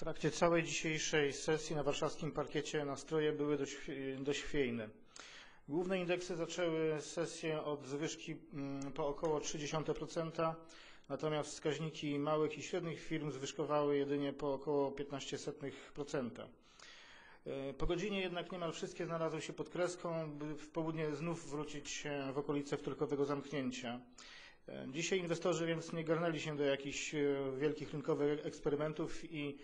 trakcie całej dzisiejszej sesji na warszawskim parkiecie nastroje były dość, dość chwiejne. Główne indeksy zaczęły sesję od zwyżki mm, po około 0,3%, natomiast wskaźniki małych i średnich firm zwyżkowały jedynie po około 0,15%. E, po godzinie jednak niemal wszystkie znalazły się pod kreską, by w południe znów wrócić w okolice wtorkowego zamknięcia. E, dzisiaj inwestorzy więc nie garnęli się do jakichś e, wielkich rynkowych eksperymentów i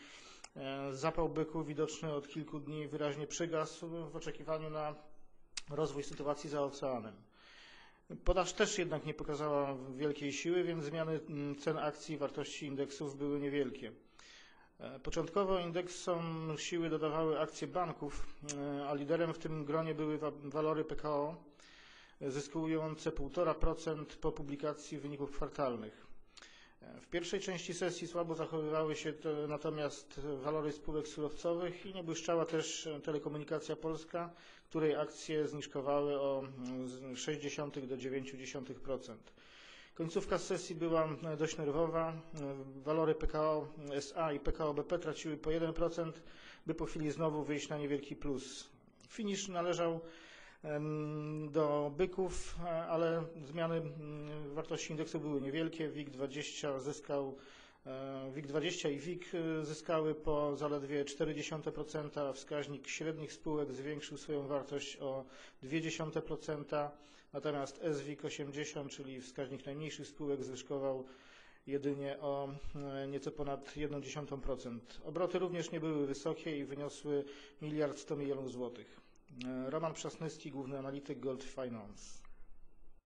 zapał byku widoczny od kilku dni wyraźnie przygasł w oczekiwaniu na rozwój sytuacji za oceanem. Podaż też jednak nie pokazała wielkiej siły, więc zmiany mm, cen akcji i wartości indeksów były niewielkie. E, początkowo indeksom siły dodawały akcje banków, e, a liderem w tym gronie były walory PKO, zyskujące 1,5% po publikacji wyników kwartalnych. W pierwszej części sesji słabo zachowywały się natomiast walory spółek surowcowych i nie błyszczała też telekomunikacja polska, której akcje zniżkowały o 0,6 do 0,9%. Końcówka sesji była dość nerwowa. Walory PKO SA i PKO BP traciły po 1%, by po chwili znowu wyjść na niewielki plus. Finisz należał do byków, ale zmiany wartości indeksu były niewielkie. WIG20 zyskał WIG20 i WIG zyskały po zaledwie 0,4%, a wskaźnik średnich spółek zwiększył swoją wartość o 0,2%, natomiast SWIG 80, czyli wskaźnik najmniejszych spółek zwyżkował jedynie o nieco ponad 0,1%. Obroty również nie były wysokie i wyniosły miliard 100 milionów złotych. Roman Przasnyski, główny analityk Gold Finance.